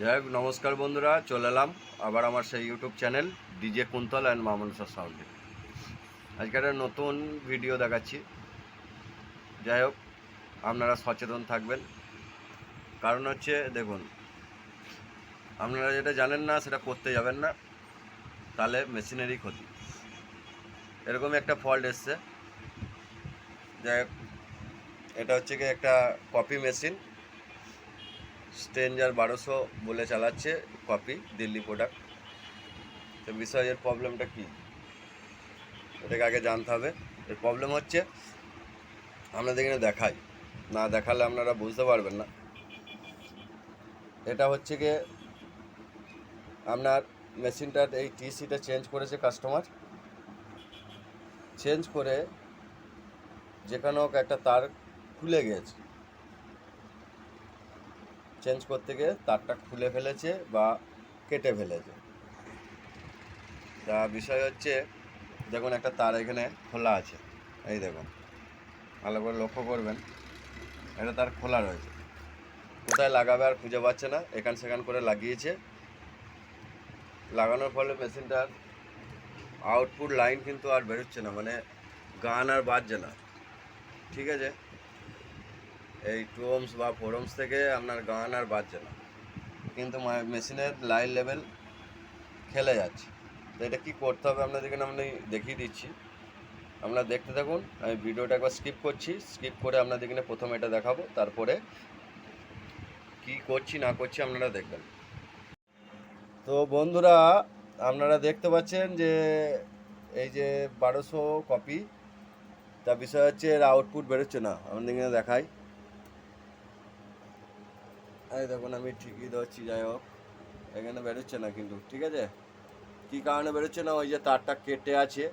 যাই হোক, নমস্কার বন্ধুরা, চলে এলাম আবার আমার সেই YouTube channel DJ Kuntal and মামনসা সাউন্ডে আজকে একটা নতুন ভিডিও দেখাচ্ছি। যাই হোক, আপনারা সচেতন থাকবেন। কারণ হচ্ছে, দেখুন, আপনারা যেটা জানেন না, সেটা করতে যাবেন না। তাহলে মেশিনেরই ক্ষতি। এরকমই একটা ফল্ট এসছে। যাই হোক, এটা হচ্ছে কি একটা কপি মেশিন স্ট্রেঞ্জার বারোশো বলে চালাচ্ছে কপি, দিল্লি প্রোডাক্ট তো বিষয় এর প্রবলেমটা কী? এটাকে আগে জানতে হবে। এর প্রবলেম হচ্ছে আপনাদের এখানে দেখাই, না দেখালে আপনারা বুঝতে পারবেন না। এটা হচ্ছে গিয়ে আপনার মেশিনটার এই টি টিসিটা চেঞ্জ করেছে কাস্টমার চেঞ্জ করে যেখানে হোক একটা তার খুলে গেছে চেঞ্জ করতে গিয়ে তারটা খুলে ফেলেছে বা কেটে ফেলেছে। তা বিষয় হচ্ছে, দেখুন একটা তার এখানে খোলা আছে। এই দেখুন, ভালো করে লক্ষ্য করবেন এটা তার খোলা রয়েছে। কোথায় লাগাবে আর খুঁজে পাচ্ছে না, এখান সেখান করে লাগিয়েছে। লাগানোর ফলে মেশিনটার আউটপুট লাইন কিন্তু আর বেরোচ্ছে না মানে গান আর বাজছে না। ঠিক আছে? এই টু ওমস বা ফোর ওমস থেকে আপনার গান আর বাজছে না। কিন্তু মেশিনের লাইন লেভেল খেলে যাচ্ছে। তো এটা কী করতে হবে আপনাদেরকে আমি দেখিয়ে দিচ্ছি। আপনারা দেখতে থাকুন, আমি ভিডিওটা একবার স্কিপ করছি। স্কিপ করে আপনাদেরকে প্রথমে এটা দেখাবো, তারপরে কি করছি, না করছি আপনারা দেখবেন। তো বন্ধুরা, আপনারা দেখতে পাচ্ছেন যে এই যে বারোশো কপি তা বিষয় হচ্ছে এর আউটপুট বেরোচ্ছে না। আপনাদেরকে দেখাই। এই দেখুন, আমি ঠিকই ধরছি, যাই হোক। এখানে বেরোচ্ছে না কিন্তু, ঠিক আছে? কী কারণে বেরোচ্ছে না? ওই যে তারটা কেটে আছে।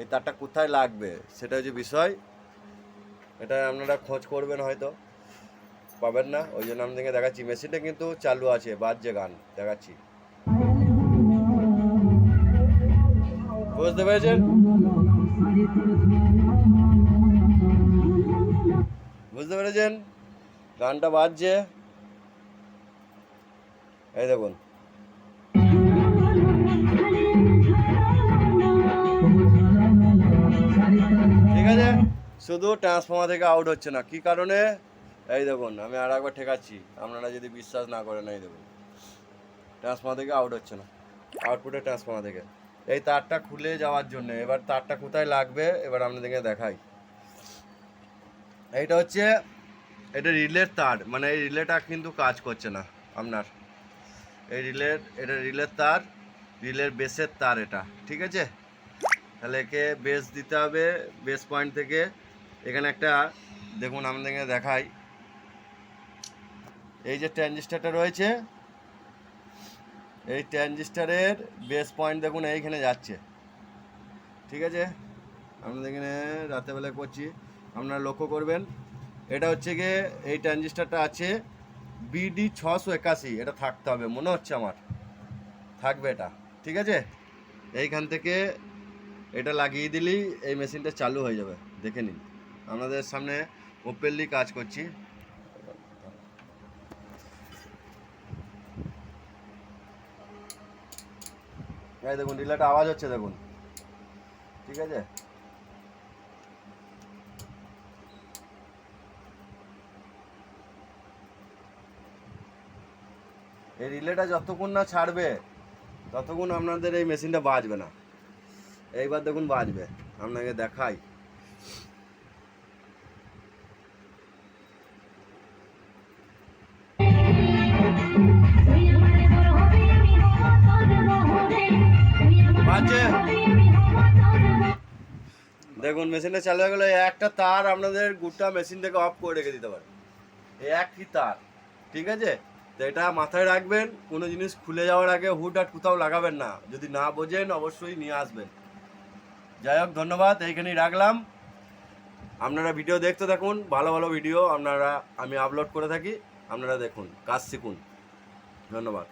এই তারটা কোথায় লাগবে? সেটা হচ্ছে বিষয়। এটা আপনারা খোঁজ করবেন হয়তো। পাবেন না, ওই জন্য আপনাদেরকে দেখাচ্ছি। মেশিনটা কিন্তু চালু আছে, বাজছে গান, দেখাচ্ছি। বুঝতে পেরেছেন? বুঝতে পেরেছেন? গানটা বাজছে। এই দেখুন। ঠিক আছে? শুধু ট্রান্সফর্মার থেকে আউট হচ্ছে না। কি কারণে? এই দেখুন, আমি আর একবার ঠেকাচ্ছি। আপনারা যদি বিশ্বাস না করেন, এই দেখুন। ট্রান্সফর্মার থেকে আউট হচ্ছে না। আউটপুটে ট্রান্সফর্মার থেকে। এই তারটা খুলে যাওয়ার জন্য, এবার তারটা কোথায় লাগবে? এবার আপনাদেরকে দেখাই। এইটা হচ্ছে, এটা রিলের তার। মানে এই রিলেটা কিন্তু কাজ করছে না, আপনার। এই রিলের, এটা রিলের তার, রিলের বেসের তার এটা, ঠিক আছে? তাহলে একে বেস দিতে হবে বেস পয়েন্ট থেকে। এখানে একটা, দেখুন আমাদের দেখাই। এই যে ট্রানজিস্টারটা রয়েছে, এই ট্রানজিস্টারের বেস পয়েন্ট দেখুন, এইখানে যাচ্ছে। ঠিক আছে? আপনাদের এখানে রাতেরবেলা করছি, আপনারা লক্ষ্য করবেন। এটা হচ্ছে গিয়ে, এই ট্রানজিস্টারটা আছে বিডি ছশো একাশি, এটা থাকতে হবে, মনে হচ্ছে আমার। থাকবে এটা, ঠিক আছে? এইখান থেকে এটা লাগিয়ে দিলেই এই মেশিনটা চালু হয়ে যাবে, দেখে নিন। আপনাদের সামনে ওপেনলি কাজ করছি। দেখুন রিলেটা আওয়াজ হচ্ছে, দেখুন। ঠিক আছে? এই রিলেটা যতক্ষণ না ছাড়বে, ততক্ষণ আপনাদের এই মেশিনটা বাজবে না। এইবার দেখুন বাজবে, আপনাকে দেখাই। দেখুন, মেশিনটা চালু হয়ে গেলে একটা তার আপনাদের গোটা মেশিন থেকে অফ করে রেখে দিতে পারে। এই একই তার, ঠিক আছে? তো এটা মাথায় রাখবেন, কোনো জিনিস খুলে যাওয়ার আগে হুট হাট কোথাও লাগাবেন না। যদি না বোঝেন, অবশ্যই নিয়ে আসবেন। যাই হোক, ধন্যবাদ, এইখানেই রাখলাম। আপনারা ভিডিও দেখতে থাকুন, ভালো ভালো ভিডিও আপনারা, আমি আপলোড করে থাকি, আপনারা দেখুন, কাজ শিখুন। ধন্যবাদ।